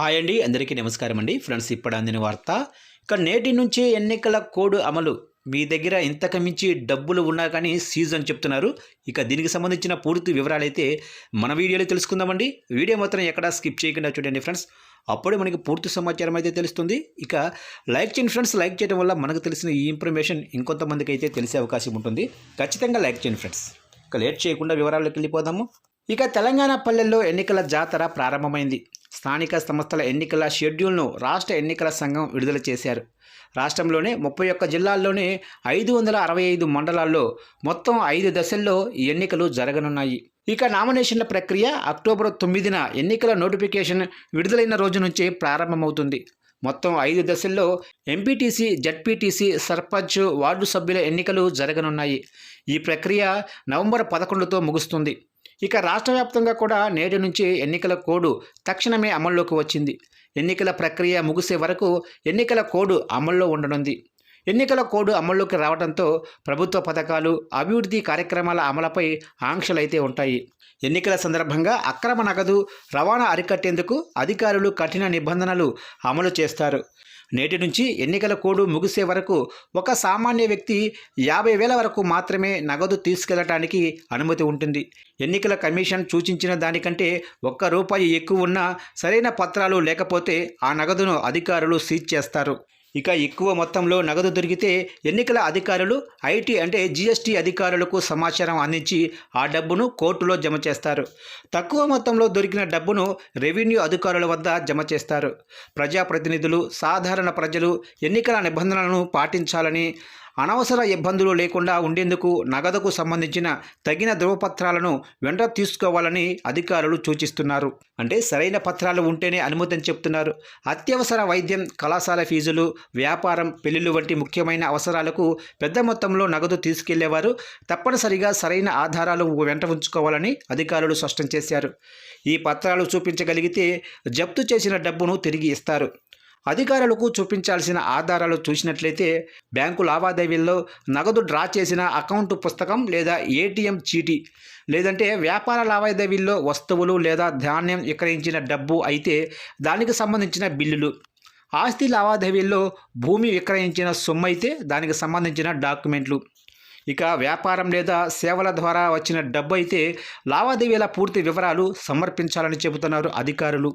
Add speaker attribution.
Speaker 1: Hi అండి అందరికీ నమస్కారం అండి. ఫ్రెండ్స్ ఇప్పుడు అందిన వార్త ఇక నేటి నుంచే ఎన్నికల కోడ్ అమలు. మీ దగ్గర ఇంతకు మించి డబ్బులు ఉన్నా కానీ సీజ్ అని చెప్తున్నారు. ఇక దీనికి సంబంధించిన పూర్తి వివరాలు అయితే మన వీడియోలో తెలుసుకుందామండి. వీడియో మాత్రం ఎక్కడా స్కిప్ చేయకుండా చూడండి ఫ్రెండ్స్. అప్పుడే మనకి పూర్తి సమాచారం అయితే తెలుస్తుంది. ఇక లైక్ చేయండి ఫ్రెండ్స్. లైక్ చేయడం వల్ల మనకు తెలిసిన ఈ ఇన్ఫర్మేషన్ ఇంకొంతమందికి అయితే తెలిసే అవకాశం ఉంటుంది. ఖచ్చితంగా లైక్ చేయండి ఫ్రెండ్స్. ఇక లేట్ చేయకుండా వివరాల్లోకి వెళ్ళిపోదాము. ఇక తెలంగాణ పల్లెల్లో ఎన్నికల జాతర ప్రారంభమైంది. స్థానిక సంస్థల ఎన్నికల షెడ్యూల్ను రాష్ట్ర ఎన్నికల సంఘం విడుదల చేశారు. రాష్ట్రంలోనే ముప్పై ఒక్క జిల్లాల్లోనే ఐదు వందల అరవై ఐదు మండలాల్లో మొత్తం ఐదు దశల్లో ఈ ఎన్నికలు జరగనున్నాయి. ఇక నామినేషన్ల ప్రక్రియ అక్టోబర్ తొమ్మిదిన ఎన్నికల నోటిఫికేషన్ విడుదలైన రోజు నుంచే ప్రారంభమవుతుంది. మొత్తం ఐదు దశల్లో ఎంపీటీసీ జడ్పీటీసీ సర్పంచ్ వార్డు సభ్యుల ఎన్నికలు జరగనున్నాయి. ఈ ప్రక్రియ నవంబర్ పదకొండుతో ముగుస్తుంది. ఇక రాష్ట్ర వ్యాప్తంగా కూడా నేటి నుంచి ఎన్నికల కోడ్ తక్షణమే అమల్లోకి వచ్చింది. ఎన్నికల ప్రక్రియ ముగిసే వరకు ఎన్నికల కోడ్ అమల్లో ఉండనుంది. ఎన్నికల కోడ్ అమల్లోకి రావడంతో ప్రభుత్వ పథకాలు అభివృద్ధి కార్యక్రమాల అమలుపై ఆంక్షలైతే ఉంటాయి. ఎన్నికల సందర్భంగా అక్రమ నగదు రవాణా అరికట్టేందుకు అధికారులు కఠిన నిబంధనలు అమలు చేస్తారు. నేటి నుంచి ఎన్నికల కోడ్ ముగిసే వరకు ఒక సామాన్య వ్యక్తి యాభై వేల వరకు మాత్రమే నగదు తీసుకెళ్ళటానికి అనుమతి ఉంటుంది. ఎన్నికల కమిషన్ సూచించిన దానికంటే ఒక్క రూపాయి ఎక్కువ ఉన్నా సరైన పత్రాలు లేకపోతే ఆ నగదును అధికారులు సీజ్ చేస్తారు. ఇక ఎక్కువ మొత్తంలో నగదు దొరికితే ఎన్నికల అధికారులు ఐటీ అంటే జీఎస్టీ అధికారులకు సమాచారం అందించి ఆ డబ్బును కోర్టులో జమ చేస్తారు. తక్కువ మొత్తంలో దొరికిన డబ్బును రెవెన్యూ అధికారుల వద్ద జమ చేస్తారు. ప్రజాప్రతినిధులు సాధారణ ప్రజలు ఎన్నికల నిబంధనలను పాటించాలని అనవసర ఇబ్బందులు లేకుండా ఉండేందుకు నగదుకు సంబంధించిన తగిన ధృవపత్రాలను వెంట తీసుకోవాలని అధికారులు సూచిస్తున్నారు. అంటే సరైన పత్రాలు ఉంటేనే అనుమతిని చెప్తున్నారు. అత్యవసర వైద్యం కళాశాల ఫీజులు వ్యాపారం పెళ్ళిళ్ళు వంటి ముఖ్యమైన అవసరాలకు పెద్ద మొత్తంలో నగదు తీసుకెళ్ళేవారు తప్పనిసరిగా సరైన ఆధారాలు వెంట ఉంచుకోవాలని అధికారులు స్పష్టం చేశారు. ఈ పత్రాలు చూపించగలిగితే జప్తు చేసిన డబ్బును తిరిగి ఇస్తారు. అధికారులకు చూపించాల్సిన ఆధారాలు చూసినట్లయితే బ్యాంకు లావాదేవీల్లో నగదు డ్రా చేసిన అకౌంట్ పుస్తకం లేదా ఏటీఎం చీటీ లేదంటే వ్యాపార లావాదేవీల్లో వస్తువులు లేదా ధాన్యం విక్రయించిన డబ్బు అయితే దానికి సంబంధించిన బిల్లులు. ఆస్తి లావాదేవీల్లో భూమి విక్రయించిన సొమ్ము అయితే దానికి సంబంధించిన డాక్యుమెంట్లు. ఇక వ్యాపారం లేదా సేవల ద్వారా వచ్చిన డబ్బు అయితే లావాదేవీల పూర్తి వివరాలు సమర్పించాలని చెబుతున్నారు అధికారులు.